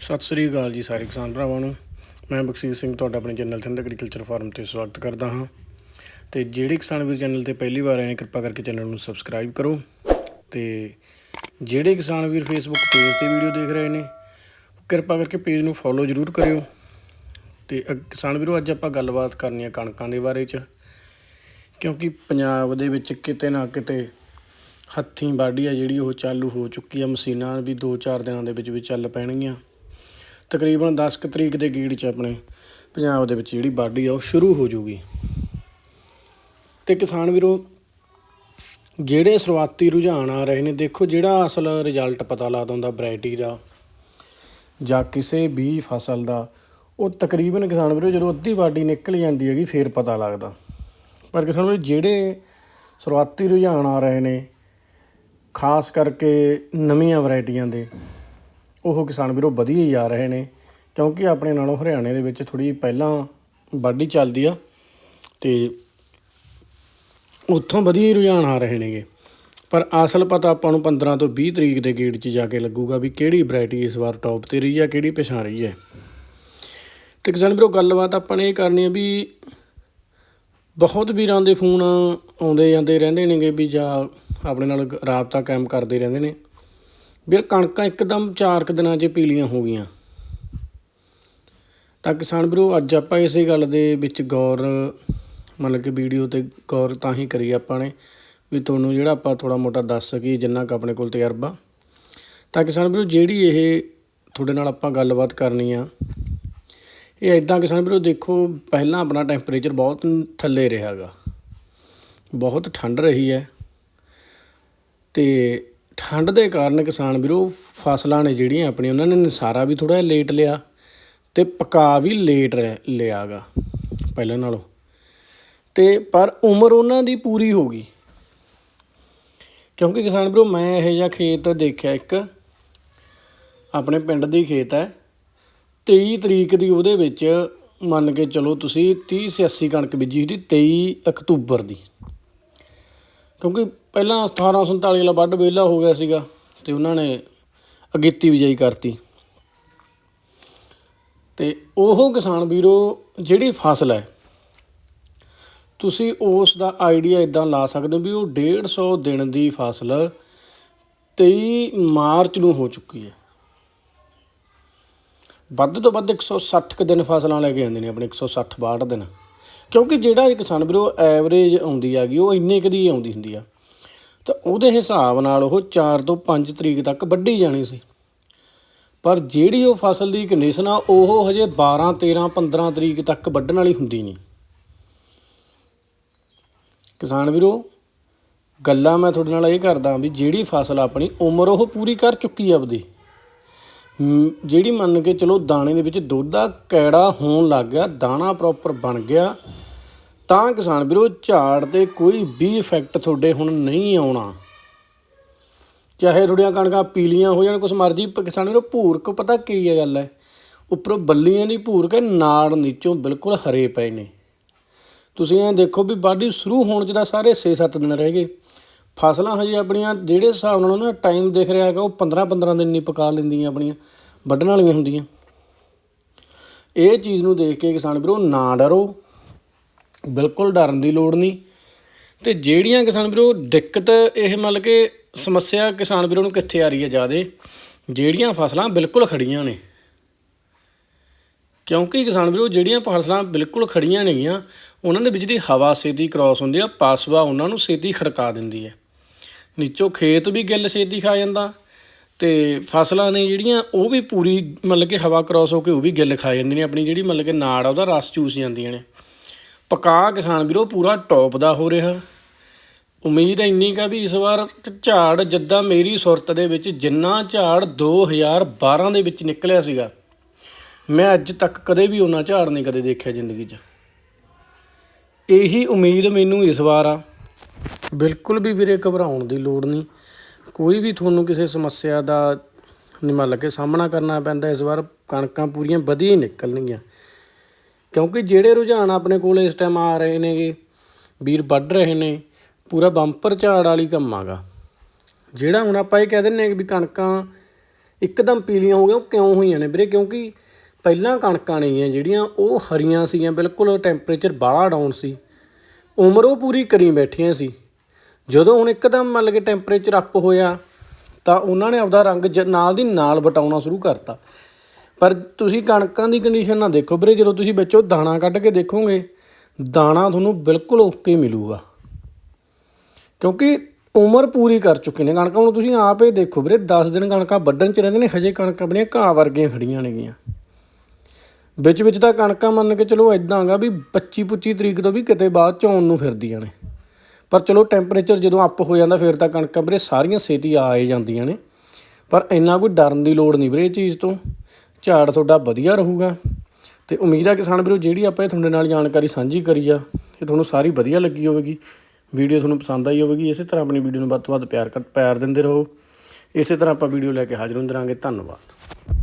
ਸਤਿ ਸ੍ਰੀ ਅਕਾਲ ਜੀ ਸਾਰੇ ਕਿਸਾਨ ਭਰਾਵਾਂ ਨੂੰ। ਮੈਂ ਬਖਸ਼ੀਸ਼ ਸਿੰਘ ਤੁਹਾਡਾ ਆਪਣੇ ਚੈਨਲ ਸਿੰਧ ਐਗਰੀਕਲਚਰ ਫਾਰਮ ਤੇ ਸਵਾਗਤ ਕਰਦਾ ਹਾਂ। ਤੇ ਜਿਹੜੇ ਕਿਸਾਨ ਵੀਰ ਚੈਨਲ ਤੇ ਪਹਿਲੀ ਵਾਰ ਆਏ ਨੇ, ਕਿਰਪਾ ਕਰਕੇ ਚੈਨਲ ਨੂੰ ਸਬਸਕ੍ਰਾਈਬ ਕਰੋ। ਤੇ ਜਿਹੜੇ ਕਿਸਾਨ ਵੀਰ ਫੇਸਬੁੱਕ ਪੇਜ ਤੇ ਵੀਡੀਓ ਦੇਖ ਰਹੇ ਨੇ, ਕਿਰਪਾ ਕਰਕੇ ਪੇਜ ਨੂੰ ਫੋਲੋ ਜ਼ਰੂਰ ਕਰਿਓ। ਤੇ ਅ- ਕਿਸਾਨ ਵੀਰੋ, ਅੱਜ ਆਪਾਂ ਗੱਲਬਾਤ ਕਰਨੀ ਹੈ ਕਣਕਾਂ ਦੇ ਬਾਰੇ ਚ। ਕਿਉਂਕਿ ਪੰਜਾਬ ਦੇ ਵਿੱਚ ਕਿਤੇ ਨਾ ਕਿਤੇ ਹੱਥੀਂ ਵਾਢੀ ਆ ਜਿਹੜੀ, ਉਹ ਚਾਲੂ ਹੋ ਚੁੱਕੀ ਆ। ਮਸ਼ੀਨਾਂ ਵੀ 2-4 ਦਿਨਾਂ ਦੇ ਵਿੱਚ ਵੀ ਚੱਲ ਪੈਣਗੀਆਂ। ਤਕਰੀਬਨ 10 ਕੁ ਤਰੀਕ ਦੇ ਗੀੜ 'ਚ ਆਪਣੇ ਪੰਜਾਬ ਦੇ ਵਿੱਚ ਜਿਹੜੀ ਵਾਢੀ ਆ, ਉਹ ਸ਼ੁਰੂ ਹੋ ਜੂਗੀ। ਤੇ ਕਿਸਾਨ ਵੀਰੋ, ਜਿਹੜੇ ਸ਼ੁਰੂਆਤੀ ਰੁਝਾਨ ਆ ਰਹੇ ਨੇ, ਦੇਖੋ ਜਿਹੜਾ ਅਸਲ ਰਿਜ਼ਲਟ ਪਤਾ ਲੱਗਦਾ ਹੁੰਦਾ ਵੈਰਾਈਟੀ ਦਾ ਜਾਂ ਕਿਸੇ ਵੀ ਫਸਲ ਦਾ, ਉਹ ਤਕਰੀਬਨ ਕਿਸਾਨ ਵੀਰੋ ਜਦੋਂ ਅੱਧੀ ਵਾਢੀ ਨਿਕਲ ਜਾਂਦੀ ਹੈਗੀ, ਫੇਰ ਪਤਾ ਲੱਗਦਾ। ਪਰ ਕਿਸਾਨ ਵੀਰੋ, ਜਿਹੜੇ ਸ਼ੁਰੂਆਤੀ ਰੁਝਾਨ ਆ ਰਹੇ ਨੇ, ਖਾਸ ਕਰਕੇ ਨਵੀਆਂ ਵੈਰਾਈਟੀਆਂ ਦੇ ਉਹ ਕਿਸਾਨ ਵੀਰੋ ਵਧੀਆ ਹੀ ਆ ਰਹੇ ਨੇ, ਕਿਉਂਕਿ ਆਪਣੇ ਨਾਲੋਂ ਹਰਿਆਣੇ ਦੇ ਵਿੱਚ ਥੋੜੀ ਪਹਿਲਾਂ ਵਾਢੀ ਚੱਲਦੀ ਆ ਤੇ ਉੱਥੋਂ ਵਧੀਆ ਹੀ ਰੁਝਾਨ ਆ ਰਹੇ ਨੇਗੇ। ਪਰ ਅਸਲ ਪਤਾ ਆਪਾਂ ਨੂੰ 15 ਤੋਂ 20 ਤਰੀਕ ਦੇ ਗੇੜ 'ਚ ਜਾ ਕੇ ਲੱਗੂਗਾ ਵੀ ਕਿਹੜੀ ਵੈਰਾਈਟੀ ਇਸ ਵਾਰ ਟੌਪ ਤੇ ਰਹੀ ਆ, ਕਿਹੜੀ ਪਿਛਾਂ ਰਹੀ ਹੈ। ਤੇ ਕਿਸਾਨ ਵੀਰੋ, ਗੱਲਬਾਤ ਆਪਾਂ ਨੇ ਇਹ ਕਰਨੀ ਆ ਵੀ ਬਹੁਤ ਵੀਰਾਂ ਦੇ ਫੋਨ ਆਉਂਦੇ ਜਾਂਦੇ ਰਹਿੰਦੇ ਨੇਗੇ ਵੀ ਜਾਂ ਆਪਣੇ ਨਾਲ ਰਾਬਤਾ ਕਾਇਮ ਕਰਦੇ ਰਹਿੰਦੇ ਨੇ। ਵੀਰ ਕਣਕਾਂ ਇੱਕਦਮ ਚਾਰ ਕੁ ਦਿਨਾਂ 'ਚ ਪੀਲੀਆਂ ਹੋ ਗਈਆਂ। ਤਾਂ ਕਿਸਾਨ ਵੀਰੋ, ਅੱਜ ਆਪਾਂ ਇਸੇ ਗੱਲ ਦੇ ਵਿੱਚ ਗੌਰ, ਮਤਲਬ ਕਿ ਵੀਡੀਓ ਤੇ ਗੌਰ ਤਾਂ ਹੀ ਕਰੀ ਆਪਾਂ ਨੇ, ਵੀ ਤੁਹਾਨੂੰ ਜਿਹੜਾ ਆਪਾਂ ਥੋੜਾ ਮੋਟਾ ਦੱਸ ਸਕੀਏ ਜਿੰਨਾ ਕੁ ਆਪਣੇ ਕੋਲ ਤਜਰਬਾ। ਤਾਂ ਕਿਸਾਨ ਵੀਰੋ, ਜਿਹੜੀ ਇਹ ਤੁਹਾਡੇ ਨਾਲ ਆਪਾਂ ਗੱਲਬਾਤ ਕਰਨੀ ਆ, ਇਹ ਇਦਾਂ ਕਿਸਾਨ ਵੀਰੋ, ਦੇਖੋ, ਪਹਿਲਾਂ ਆਪਣਾ ਟੈਂਪਰੇਚਰ ਬਹੁਤ ਥੱਲੇ ਰਿਹਾਗਾ ਬਹੁਤ ਠੰਡ ਰਹੀ ਹੈ। ਤੇ ਠੰਡ ਦੇ ਕਾਰਨ ਕਿਸਾਨ ਵੀਰੋ ਫਸਲਾਂ ਨੇ ਜਿਹੜੀਆਂ ਆਪਣੀਆਂ, ਉਹਨਾਂ ਨੇ ਨਸਾਰਾ ਵੀ ਥੋੜਾ ਲੇਟ ਲਿਆ ਤੇ ਪਕਾ ਵੀ ਲੇਟ ਲਿਆਗਾ ਪਹਿਲਾਂ ਨਾਲੋਂ। ਤੇ ਪਰ ਉਮਰ ਉਹਨਾਂ ਦੀ ਪੂਰੀ ਹੋ ਗਈ। ਕਿਉਂਕਿ ਕਿਸਾਨ ਵੀਰੋ ਮੈਂ ਇਹ ਜਿਹਾ ਖੇਤ ਦੇਖਿਆ ਇੱਕ, ਆਪਣੇ ਪਿੰਡ ਦੀ ਖੇਤ ਹੈ 23 ਤਰੀਕ ਦੀ ਉਹਦੇ ਵਿੱਚ ਮੰਨ ਕੇ ਚਲੋ ਤੁਸੀਂ 30 ਸੇ 80 ਕਣਕ ਬੀਜੀ ਸੀ 23 ਅਕਤੂਬਰ ਦੀ। ਕਿਉਂਕਿ ਪਹਿਲਾਂ 1847 ਵਾਲਾ ਵੱਢ ਵਿਹਲਾ ਹੋ ਗਿਆ ਸੀਗਾ ਤੇ ਉਹਨਾਂ ਨੇ ਅਗੇਤੀ ਬਿਜਾਈ ਕਰਤੀ। ਤੇ ਉਹ ਕਿਸਾਨ ਵੀਰੋ, ਜਿਹੜੀ ਫਸਲ ਹੈ, ਤੁਸੀਂ ਉਸ ਦਾ ਆਈਡੀਆ ਇਦਾਂ ਲਾ ਸਕਦੇ ਹੋ ਵੀ ਉਹ 150 ਦਿਨ ਦੀ ਫਸਲ 23 ਮਾਰਚ ਨੂੰ ਹੋ ਚੁੱਕੀ ਹੈ। ਵੱਧ ਤੋਂ ਵੱਧ 160 ਕੁ ਦਿਨ ਫਸਲਾਂ ਲੈ ਕੇ ਆਉਂਦੇ ਨੇ ਆਪਣੇ 160 62 ਦਿਨ। ਕਿਉਂਕਿ ਜਿਹੜਾ ਇਹ ਕਿਸਾਨ ਵੀਰੋ ਐਵਰੇਜ ਆਉਂਦੀ ਹੈਗੀ, ਉਹ ਇੰਨੇ ਕੁ ਦੀ ਆਉਂਦੀ ਹੁੰਦੀ ਆ। ਤਾਂ ਉਹਦੇ ਹਿਸਾਬ ਨਾਲ ਉਹ 4 ਤੋਂ 5 ਤਰੀਕ ਤੱਕ ਵੱਢੀ ਜਾਣੀ ਸੀ। ਪਰ ਜਿਹੜੀ ਉਹ ਫਸਲ ਦੀ ਕੰਡੀਸ਼ਨ ਆ, ਉਹ ਹਜੇ 12 13 15 ਤਰੀਕ ਤੱਕ ਵੱਢਣ ਵਾਲੀ ਹੁੰਦੀ ਨਹੀਂ। ਕਿਸਾਨ ਵੀਰੋ, ਗੱਲਾਂ ਮੈਂ ਤੁਹਾਡੇ ਨਾਲ ਇਹ ਕਰਦਾ ਵੀ ਜਿਹੜੀ ਫਸਲ ਆਪਣੀ ਉਮਰ ਉਹ ਪੂਰੀ ਕਰ ਚੁੱਕੀ ਆ ਆਪਦੀ। ਜਿਹੜੀ ਮੰਨ ਕੇ ਚਲੋ ਦਾਣੇ ਦੇ ਵਿੱਚ ਦੁੱਧ ਦਾ ਕੈੜਾ ਹੋਣ ਲੱਗ ਗਿਆ, ਦਾਣਾ ਪ੍ਰੋਪਰ ਬਣ ਗਿਆ, ਤਾਂ ਕਿਸਾਨ ਵੀਰੋ ਝਾੜ ਤੇ ਕੋਈ ਵੀ ਇਫੈਕਟ ਤੁਹਾਡੇ ਹੁਣ ਨਹੀਂ ਆਉਣਾ। ਚਾਹੇ ਤੁਹਾਡੀਆਂ ਕਣਕਾਂ ਪੀਲੀਆਂ ਹੋ ਜਾਣ ਕੁਛ ਮਰਜ਼ੀ ਕਿਸਾਨ ਵੀਰੋ ਭੂਰਕ ਪਤਾ ਕੀ ਹੈ ਗੱਲ ਹੈ? ਉੱਪਰੋਂ ਬੱਲੀਆਂ ਦੀ ਭੂਰਕ ਹੈ, ਨਾੜ ਨੀਚੋਂ ਬਿਲਕੁਲ ਹਰੇ ਪਏ ਨੇ। ਤੁਸੀਂ ਇਹ ਦੇਖੋ ਵੀ ਵਾਢੀ ਸ਼ੁਰੂ ਹੋਣ 'ਚ ਤਾਂ ਸਾਰੇ 6-7 ਦਿਨ ਰਹਿ ਗਏ। ਫਸਲਾਂ ਹਜੇ ਆਪਣੀਆਂ ਜਿਹੜੇ ਹਿਸਾਬ ਨਾਲ ਉਹਨਾਂ ਦਾ ਟਾਈਮ ਦਿਖ ਰਿਹਾ ਹੈਗਾ, ਉਹ 15-15 ਦਿਨ ਨਹੀਂ ਪਕਾ ਲੈਂਦੀਆਂ ਆਪਣੀਆਂ, ਵੱਢਣ ਵਾਲੀਆਂ ਹੁੰਦੀਆਂ। ਇਹ ਚੀਜ਼ ਨੂੰ ਦੇਖ ਕੇ ਕਿਸਾਨ ਵੀਰੋ ਨਾ ਡਰੋ, ਬਿਲਕੁਲ ਡਰਨ ਦੀ ਲੋੜ ਨਹੀਂ। ਤੇ ਜਿਹੜੀਆਂ ਕਿਸਾਨ ਵੀਰੋ ਦਿੱਕਤ, ਇਹ ਮਤਲਬ ਕਿ ਸਮੱਸਿਆ ਕਿਸਾਨ ਵੀਰੋ ਨੂੰ ਕਿੱਥੇ ਆ ਰਹੀ ਹੈ ਜ਼ਿਆਦੇ, ਜਿਹੜੀਆਂ ਫਸਲਾਂ ਬਿਲਕੁਲ ਖੜੀਆਂ ਨੇ। ਕਿਉਂਕਿ ਕਿਸਾਨ ਵੀਰੋ ਜਿਹੜੀਆਂ ਫਸਲਾਂ ਬਿਲਕੁਲ ਖੜੀਆਂ ਨੇਗੀਆਂ, ਉਹਨਾਂ ਦੇ ਵਿੱਚ ਦੀ ਹਵਾ ਛੇਤੀ ਕ੍ਰਾਸ ਹੁੰਦੀ ਆ, ਪਾਸਵਾ ਉਹਨਾਂ ਨੂੰ ਛੇਤੀ ਖੜਕਾ ਦਿੰਦੀ ਹੈ। ਨੀਚੋਂ ਖੇਤ ਵੀ ਗਿੱਲ ਛੇਤੀ ਖਾ ਜਾਂਦਾ ਤੇ ਫਸਲਾਂ ਨੇ ਜਿਹੜੀਆਂ ਉਹ ਵੀ ਪੂਰੀ ਮਤਲਬ ਕਿ ਹਵਾ ਕ੍ਰਾਸ ਹੋ ਕੇ ਉਹ ਵੀ ਗਿੱਲ ਖਾ ਜਾਂਦੀਆਂ ਨੇ, ਆਪਣੀ ਜਿਹੜੀ ਮਤਲਬ ਕਿ ਨਾੜ ਆ, ਉਹਦਾ ਰਸ ਚੂਸ ਜਾਂਦੀਆਂ ਨੇ। ਪਕਾ ਕਿਸਾਨ ਵੀਰੋ, ਪੂਰਾ ਟੌਪ ਦਾ ਹੋ ਰਿਹਾ। ਉਮੀਦ ਇੰਨੀ ਕਾ ਵੀ ਇਸ ਵਾਰ ਝਾੜ ਜਿੱਦਾਂ ਮੇਰੀ ਸੁਰਤ ਦੇ ਵਿੱਚ ਜਿੰਨਾ ਝਾੜ 2012 ਦੇ ਵਿੱਚ ਨਿਕਲਿਆ ਸੀਗਾ, ਮੈਂ ਅੱਜ ਤੱਕ ਕਦੇ ਵੀ ਉਹਨਾਂ ਝਾੜ ਨਹੀਂ ਕਦੇ ਦੇਖਿਆ ਜ਼ਿੰਦਗੀ 'ਚ। ਇਹੀ ਉਮੀਦ ਮੈਨੂੰ ਇਸ ਵਾਰ ਆ। ਬਿਲਕੁਲ ਵੀ ਵੀਰੇ ਘਬਰਾਉਣ ਦੀ ਲੋੜ ਨਹੀਂ। ਕੋਈ ਵੀ ਤੁਹਾਨੂੰ ਕਿਸੇ ਸਮੱਸਿਆ ਦਾ ਨਿਮਲ ਕੇ ਸਾਹਮਣਾ ਕਰਨਾ ਪੈਂਦਾ, ਇਸ ਵਾਰ ਕਣਕਾਂ ਪੂਰੀਆਂ ਵਧੀਆ ਹੀ ਨਿਕਲਣਗੀਆਂ। ਕਿਉਂਕਿ ਜਿਹੜੇ ਰੁਝਾਨ ਆਪਣੇ ਕੋਲ ਇਸ ਟਾਈਮ ਆ ਰਹੇ ਨੇਗੇ, ਵੀਰ ਵੱਢ ਰਹੇ ਨੇ, ਪੂਰਾ ਬੰਪਰ ਝਾੜ ਵਾਲੀ ਕੰਮ ਆਗਾ। ਜਿਹੜਾ ਹੁਣ ਆਪਾਂ ਇਹ ਕਹਿ ਦਿੰਨੇ ਆ ਵੀ ਕਣਕਾਂ ਇੱਕਦਮ ਪੀਲੀਆਂ ਹੋ ਗਈਆਂ, ਉਹ ਕਿਉਂ ਹੋਈਆਂ ਨੇ ਵੀਰੇ? ਕਿਉਂਕਿ ਪਹਿਲਾਂ ਕਣਕਾਂ ਨੇਗੀਆਂ ਜਿਹੜੀਆਂ, ਉਹ ਹਰੀਆਂ ਸੀਗੀਆਂ, ਬਿਲਕੁਲ ਟੈਂਪਰੇਚਰ ਬਾਹਲਾ ਡਾਊਨ ਸੀ। ਉਮਰ ਉਹ ਪੂਰੀ ਕਰੀ ਬੈਠੀਆਂ ਸੀ। ਜਦੋਂ ਹੁਣ ਇੱਕਦਮ ਮੰਨ ਕਿ ਟੈਂਪਰੇਚਰ ਅਪ ਹੋਇਆ, ਤਾਂ ਉਹਨਾਂ ਨੇ ਆਪਦਾ ਰੰਗ ਜ- ਨਾਲ ਦੀ ਨਾਲ ਵਟਾਉਣਾ ਸ਼ੁਰੂ ਕਰਤਾ। ਪਰ ਤੁਸੀਂ ਕਣਕਾਂ ਦੀ ਕੰਡੀਸ਼ਨ ਨਾ ਦੇਖੋ ਵੀਰੇ, ਜਦੋਂ ਤੁਸੀਂ ਵਿੱਚੋਂ ਦਾਣਾ ਕੱਢ ਕੇ ਦੇਖੋਗੇ, ਦਾਣਾ ਤੁਹਾਨੂੰ ਬਿਲਕੁਲ ਓਕੇ ਮਿਲੂਗਾ। ਕਿਉਂਕਿ ਉਮਰ ਪੂਰੀ ਕਰ ਚੁੱਕੇ ਨੇ ਕਣਕਾਂ। ਨੂੰ ਤੁਸੀਂ ਆਪ ਹੀ ਦੇਖੋ ਵੀਰੇ 10 ਦਿਨ ਕਣਕਾਂ ਵੱਢਣ ਚ ਰਹਿੰਦੇ ਨੇ, ਹਜੇ ਕਣਕਾਂ ਆਪਣੀਆਂ ਘਾਹ ਵਰਗੀਆਂ ਖੜੀਆਂ ਨੇਗੀਆਂ। ਵਿੱਚ ਵਿੱਚ ਤਾਂ ਕਣਕਾਂ ਮੰਨ ਕੇ ਚਲੋ ਇਦਾਂ ਹੈਗਾ ਵੀ 25 25 ਤਰੀਕ ਤੋਂ ਵੀ ਕਿਤੇ ਬਾਅਦ ਚ ਨੂੰ ਫਿਰਦੀਆਂ ਨੇ। ਪਰ ਚਲੋ ਟੈਂਪਰੇਚਰ ਜਦੋਂ ਅਪ ਹੋ ਜਾਂਦਾ ਫਿਰ ਤਾਂ ਕਣਕਾਂ ਵੀਰੇ ਸਾਰੀਆਂ ਛੇਤੀ ਆ ਹੀ ਜਾਂਦੀਆਂ ਨੇ। ਪਰ ਇੰਨਾ ਕੋਈ ਡਰਨ ਦੀ ਲੋੜ ਨਹੀਂ ਵੀਰੇ ਇਹ ਚੀਜ਼ ਤੋਂ। ਝਾੜ ਤੁਹਾਡਾ ਵਧੀਆ ਰਹੂਗਾ। ਤੇ ਉਮੀਦ ਆ ਕਿਸਾਨ ਵੀਰੋ ਜਿਹੜੀ ਆਪਾਂ ਇਹ ਤੁਹਾਡੇ ਨਾਲ ਜਾਣਕਾਰੀ ਸਾਂਝੀ ਕਰੀ ਆ, ਇਹ ਤੁਹਾਨੂੰ ਸਾਰੀ ਵਧੀਆ ਲੱਗੀ ਹੋਵੇਗੀ। ਵੀਡੀਓ ਤੁਹਾਨੂੰ ਪਸੰਦ ਆਈ ਹੋਵੇਗੀ, ਇਸੇ ਤਰ੍ਹਾਂ ਆਪਣੀ ਵੀਡੀਓ ਨੂੰ ਵੱਧ ਤੋਂ ਵੱਧ ਪਿਆਰ ਕਰ ਪਿਆਰ ਦਿੰਦੇ ਰਹੋ। ਇਸੇ ਤਰ੍ਹਾਂ ਆਪਾਂ ਵੀਡੀਓ ਲੈ ਕੇ ਹਾਜ਼ਰ ਹੁੰਦੇ ਰਹਾਂਗੇ। ਧੰਨਵਾਦ।